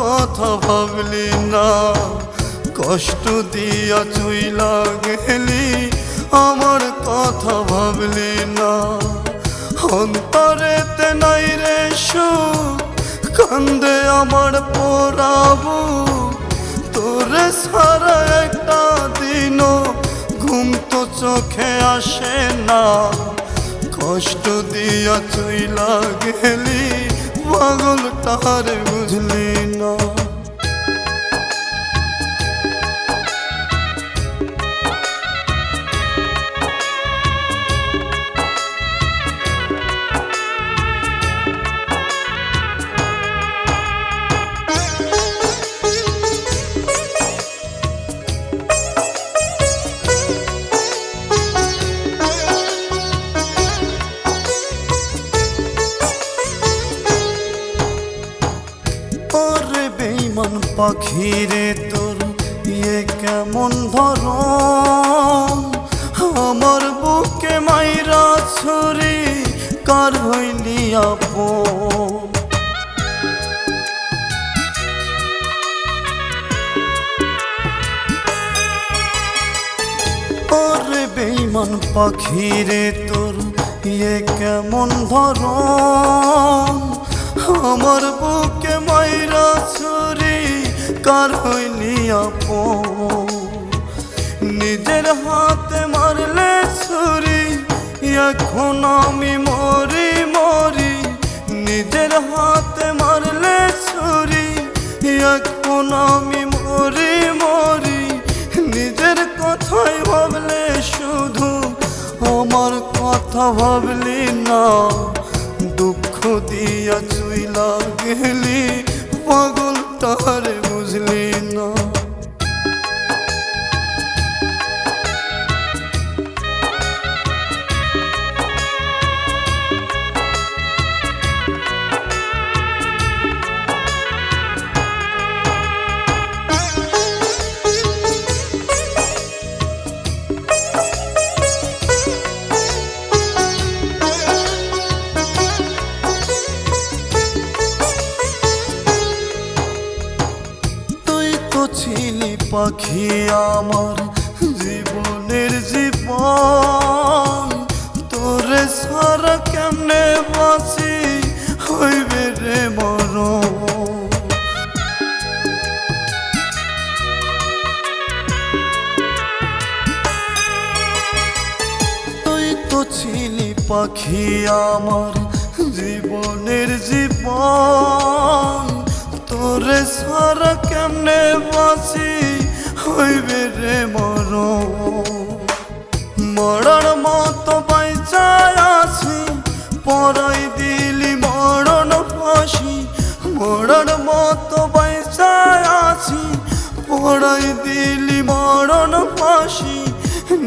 কথা ভাবলি না। কষ্ট দিয়া চইলা গেলি আমার কথা ভাবলি না। অন্তরেতে নাই রে সুখ। কান্দে আমার পোড়াবু তোরে সারা একটা দিন ঘুম তো চোখে আসে না। কষ্ট দিয়া চইলা গেলি পাগল তার বুঝলি না। বেইমান পাখি রে তোর ইয়ে কেমন ধর আমার বুকে মাইরা ছুরি, কার হইলি আপন? ওরে বেইমান পাখি রে তোর ইয়ে কেমন ধর আমার আপন নিজের হাতে মারলে ছুরি, এখন আমি মরি মরি। নিজের হাতে মারলে ছুরি, এখন আমি মরি মরি। নিজের কথাই ভাবলে শুধু, আমার কথা ভাবলি না। দুঃখ দিয়া চুইলা গেলি পাগল তারে বুঝলি না। তো ছিলি পাখি আমার জীবনের জীবন। তোরে সারা কেমনে বাঁচি? হইবে রে মরণ। ছিলি পাখি আমার জীবনের জীবন। তোরে সারা কেমনে বাঁচি? হইবে রে মর মরণ মতো বাইচায় আছি, পরাই দিলি মরণ ফাঁসি। মরণ মতো বাইচায় আছি পড়াই দিলি মরণ ফাঁসি।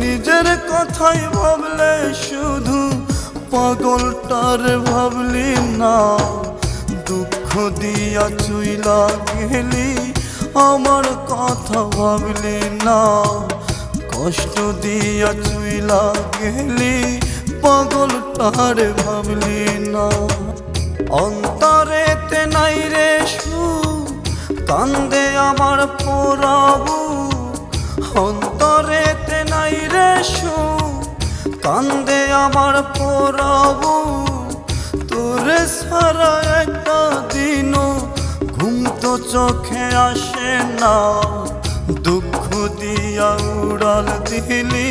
নিজের কথাই ভাবলে শুধু পাগলটার ভাবলি না। দুঃখ দিয়া চুইলা গেলি, আমার কথা ভাবলি না। কষ্ট দিয়া চুইলা গেলি, পাগলটার ভাবলি না। অন্তরেতে নাই রে সু কান্দে আমার পোড়াবু অন্তরেতে নাই রে সু কান্দে আমার পোড়াবু চোখে আসে না। দুঃখ দিয়া উড়াল দিলি,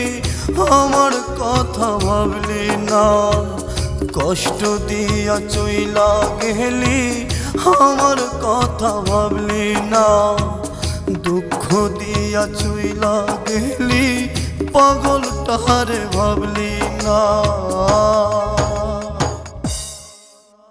আমার কথা ভাবলি না। কষ্ট দিয়া চইলা গেলি, আমার কথা ভাবলি না। দুঃখ দিয়া চইলা গেলি, পাগল তাহারে ভাবলি না।